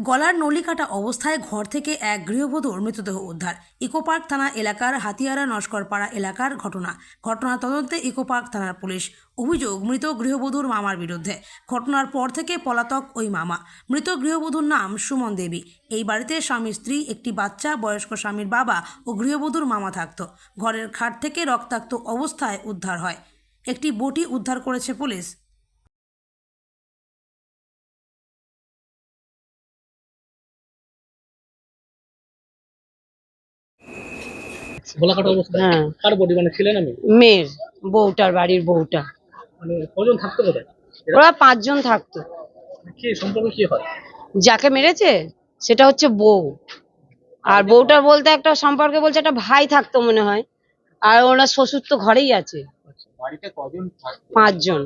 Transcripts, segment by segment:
গলার নলি কাটা অবস্থায় ঘর থেকে এক গৃহবধূর মৃতদেহ উদ্ধার। ইকোপার্ক থানা এলাকার হাতিয়ারা নস্করপাড়া এলাকার ঘটনা। ঘটনা তদন্তে ইকোপার্ক থানার পুলিশ অভিযোগ, মৃত গৃহবধূর মামার বিরুদ্ধে। ঘটনার পর থেকে পলাতক ওই মামা। মৃত গৃহবধূর নাম সুমন দেবী। এই বাড়িতে স্বামী স্ত্রী, একটি বাচ্চা, বয়স্ক স্বামীর বাবা ও গৃহবধূর মামা থাকতো। ঘরের খাট থেকে রক্তাক্ত অবস্থায় উদ্ধার হয়। একটি বটি উদ্ধার করেছে পুলিশ। অবস্থা? হ্যাঁ। কার বডি? মানে ছিলেন আমি মেয়ের বউটার বাড়ির বউটা। মানে কজন থাকতো কোথায়? ওরা পাঁচজন থাকতো। কি সম্পর্ক কি হয়? যাকে মেরেছে সেটা হচ্ছে বউ। আর বউটার বলতে একটা সম্পর্কে বলছে একটা ভাই থাকতো মনে হয়। আর ওনার শ্বশুর তো ঘরেই আছে। পাঁচজন।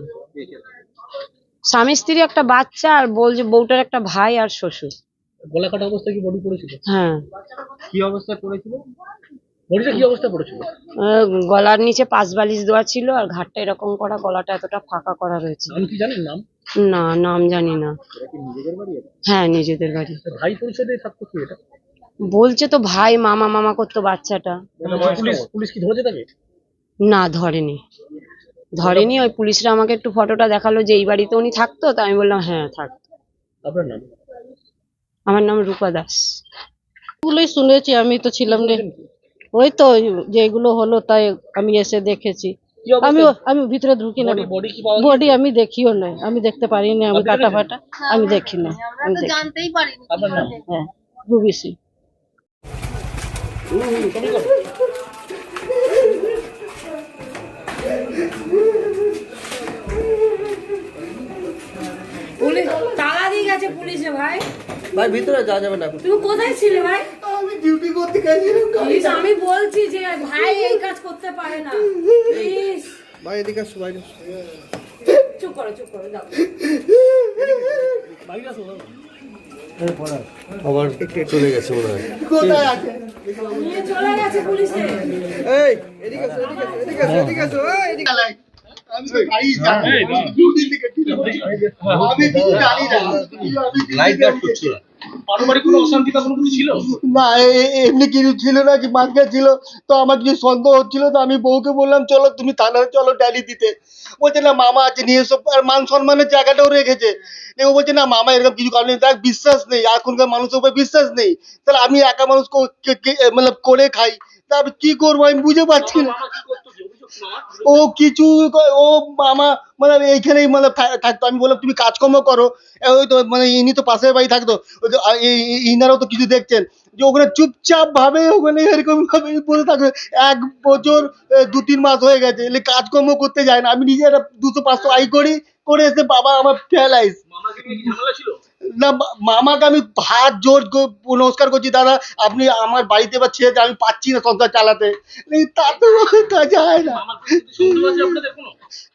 স্বামী স্ত্রী একটা বাচ্চা আর বলছে বউটার একটা ভাই আর শ্বশুর। গলা কাটা অবস্থায় কি বডি পড়েছিল? হ্যাঁ। কি অবস্থায় পড়েছিল কি পড়েছিল? গলার নিচে পাঁচ বালিশ দেওয়া ছিল আর ঘাটটা এরকম করা গলাটা এতটা ফাঁকা করা রয়েছে। নাম কি জানেন নাম? না নাম জানি না। নিজেদের বাড়ি হ্যাঁ নিজেদের বাড়ি। ভাই পরিচয় থাকতো কি এটা? বলছে তো ভাই মামা মামা করতো বাচ্চাটা। পুলিশ পুলিশ কি ধরেছে তাকে? না ধরেনি। ধরেনি ওই পুলিশরা আমাকে একটু ফটোটা দেখাল যে এই বাড়িতে উনি থাকতো তা আমি বললাম হ্যাঁ থাকতো আপনার নাম? আমার নাম রূপা দাস। গুলোই শুনেছি আমি তো ছিলাম রে। ওই তো যেগুলো হলো তাই আমি এসে দেখেছি। আমি আমি ভিতরে ঢুকি না। বডি বডি কি পাওয়া বডি আমি দেখিও নাই আমি দেখতে পারি না আমি কাটা ফাটা আমি দেখি না আমি দেখি। জানতেই আপনার হ্যাঁ তুমি পুলিশ তালা দিয়ে গেছে পুলিশে ভাই। ভাই ভিতরে যাওয়া যাবে না তুমি কোথায় ছিলে ভাই? আমি ডিউটি করতে গেছিলাম প্লিজ আমি বলছি যে ভাই এই কাজ করতে পারে না। প্লিজ ভাই এদিকে আসো বাইরে চুপ করো চুপ করো যাও। বাইরে আসো আবার চলে গেছে মনে হয়। কোথায় আছে? চলে গেছে পুলিশে। এই এদিকে আসো এদিকে আসো এদিকে আসো এদিকে আসো এই, এদিকে আলাই। আমি তো গাড়ি জানি ডিউটি থেকে ফিরে বসে। আমি কিছু জানি না আমি লাইট গার্ড করছিল পারিবারিক কোনো অশান্তি বা কোনো কিছু ছিল? না এ- এ- এমনি কিছু ছিল না কি মার্কেট ছিল। তো আমার কিছু সন্দেহ হচ্ছিল? তো আমি বউকে বললাম চলো তুমি থানায় চলো ডালি দিতে। বলছে না মামা আছে নিয়ে এসো। আর মান সম্মানের জায়গাটাও রেখেছে। ও বলছে না মামা এরকম কিছু কারণ দেখ বিশ্বাস নেই এখনকার মানুষের উপর বিশ্বাস নেই। তাহলে আমি একা মানুষ মানে করে খাই। তা আমি কি করব? আমি বুঝে পাচ্ছি না। ও কিছু ও মামা মানে এইখানেই মানে থাকতো। আমি বললাম, তুমি কাজকর্ম করো। ওই তো মানে ইনি তো পাশের বাড়ি থাকতো। ইনারাও তো কিছু দেখছেন। যে ওখানে চুপচাপ ভাবে ওখানে এরকম ভাবে বসে থাকবে এক বছর দু তিন মাস হয়ে গেছে। এলে কাজকর্ম করতে যায় না। আমি নিজে একটা দুশো পাঁচশো আই করি, করে এসে বাবা আমার প্যারালাইজ না মামাকে আমি হাত জোর নমস্কার করছি দাদা আপনি আমার বাড়িতে বা ছেড়ে আমি পাচ্ছি না সংসার চালাতে। এই তা যায় না।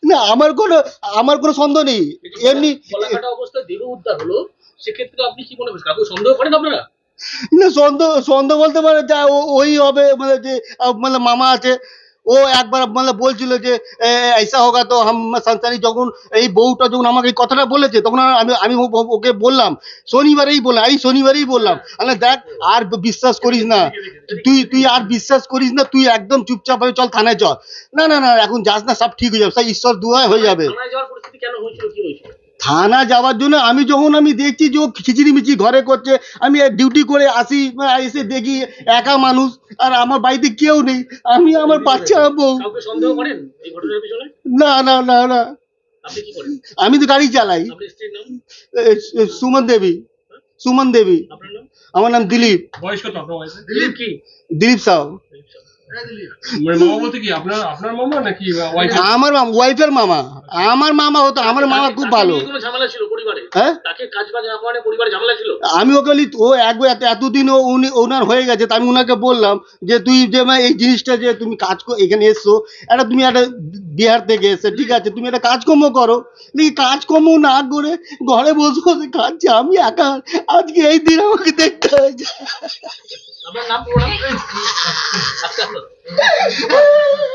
না আমার কোনো আমার কোনো সন্দেহ নেই। এমনি গলা দেহ উদ্ধার হলো সেক্ষেত্রে আপনি কি মনে করছেন? কাউকে সন্দেহ করেন আপনারা? না সন্দেহ সন্দেহ বলতে পারে যা ওই হবে মানে যে মানে মামা আছে ও একবার মানে বলছিল যে এইসা হোগা তো হাম সানসানি যখন এই বউটা যখন আমাকে এই কথাটা বলেছে, তখন আমি আমি ওকে বললাম, শনিবারেই বললাম, এই শনিবারেই বললাম মানে দেখ, আর বিশ্বাস করিস না, তুই তুই আর বিশ্বাস করিস না, তুই একদম চুপচাপ হয়ে চল, থানায় চল না না না, এখন যাস না, সব ঠিক হয়ে যাবে ঈশ্বর দুয়ায় হয়ে যাবে। কেন হয়েছিল, কি হয়েছিল? থানা যাওয়ার জন্য আমি যখন আমি দেখছি যে ও খিচিড়ি মিচি ঘরে করছে আমি ডিউটি করে আসি এসে দেখি একা মানুষ আর আমার বাড়িতে কেউ নেই আমি আমার বাচ্চা বউ। কাউকে সন্দেহ করেন এই ঘটনার পিছনে? না না না না। আপনি কি করেন? আমি তো গাড়ি চালাই। সুমন দেবী। সুমন দেবী। আমার নাম দিলীপ। বয়স কত আপনার বয়সে? দিলীপ কি? দিলীপ সাউ আমার ওয়াইফের মামা। আমার মামা হতো আমার মামা খুব ভালো। নিয়ে কোনো ঝামেলা ছিল পরিবারে? হ্যাঁ? তাকে কাজ বাজ না করানো পরিবারে ঝামেলা ছিল? আমি ওকে বলি ও একবার এতদিন ও উনি ওনার হয়ে গেছে আমি ওনাকে বললাম যে তুই যে এই জিনিসটা যে তুমি কাজ কর- এখানে এসছো একটা তুমি একটা বিহার থেকে এসে ঠিক আছে তুমি একটা কাজকর্ম করো। দেখি কাজকর্ম না করে ঘরে বসে বসে খাচ্ছি আমি একা। আজকে এই দিন আমাকে দেখতে হয়েছে। Abang 66.